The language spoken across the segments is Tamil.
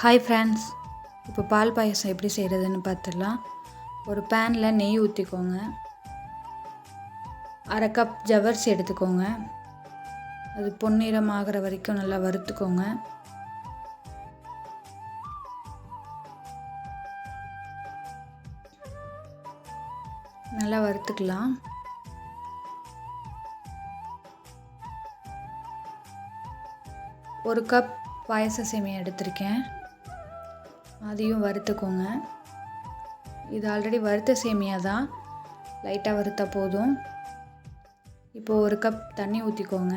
ஹாய் ஃப்ரெண்ட்ஸ் இப்போ பால் பாயசம் எப்படி செய்கிறதுன்னு பார்த்துடலாம். ஒரு பேனில் நெய் ஊற்றிக்கோங்க அரை கப் ஜவர்சி எடுத்துக்கோங்க. அது பொன்னிறம் ஆகிற வரைக்கும் நல்லா வறுத்துக்கோங்க. நல்லா வறுத்துக்கலாம். ஒரு கப் பாயச சேமியா எடுத்திருக்கேன். அதையும் வறுத்துக்கோங்க. இது ஆல்ரெடி வறுத்த சேமியா தான். லைட்டாக வறுத்த போதும். இப்போது ஒரு கப் தண்ணி ஊற்றிக்கோங்க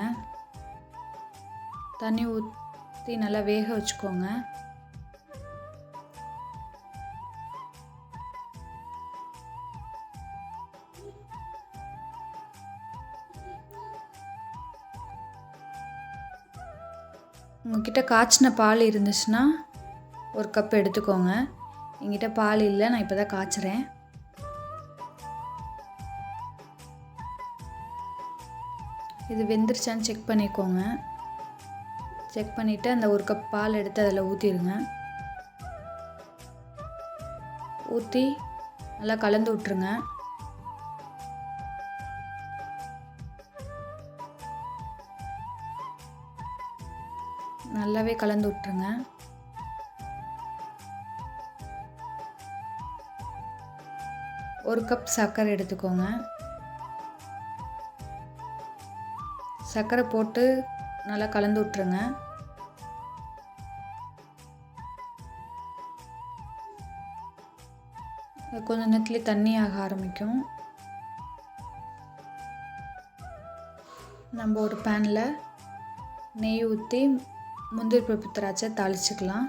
தண்ணி ஊற்றி நல்லா வேக வச்சுக்கோங்க. உங்ககிட்ட காய்ச்சின பால் இருந்துச்சுன்னா ஒரு கப் எடுத்துக்கோங்க. என்கிட்ட பால் இல்லை நான் இப்போ தான் காய்ச்சுறேன். இது வெந்துருச்சான்னு செக் பண்ணிக்கோங்க. செக் பண்ணிவிட்டு அந்த ஒரு கப் பால் எடுத்து அதில் ஊற்றிடுங்க ஊற்றி நல்லா கலந்து விட்ருங்க நல்லாவே கலந்து விட்ருங்க ஒரு கப் சர்க்கரை எடுத்துக்கோங்க. சர்க்கரை போட்டு நல்லா கலந்து விட்ருங்க கொஞ்ச நேரத்துலேயே தண்ணி ஆக ஆரம்பிக்கும். நம்ம ஒரு பேனில் நெய் ஊற்றி முந்திரி பருப்பு திராட்சை தாளிச்சுக்கலாம்.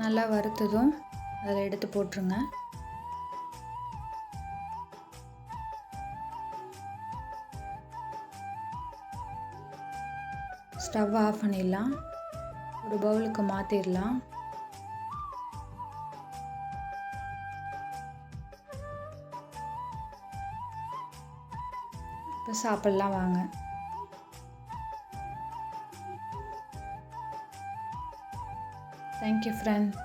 நல்லா வறுத்ததும் அதில் எடுத்து போட்டுருங்க. ஸ்டவ் ஆஃப் பண்ணிடலாம். ஒரு பவுலுக்கு மாற்றிடலாம் இப்போ சாப்பிட்லாம் வாங்க. Thank you, friends.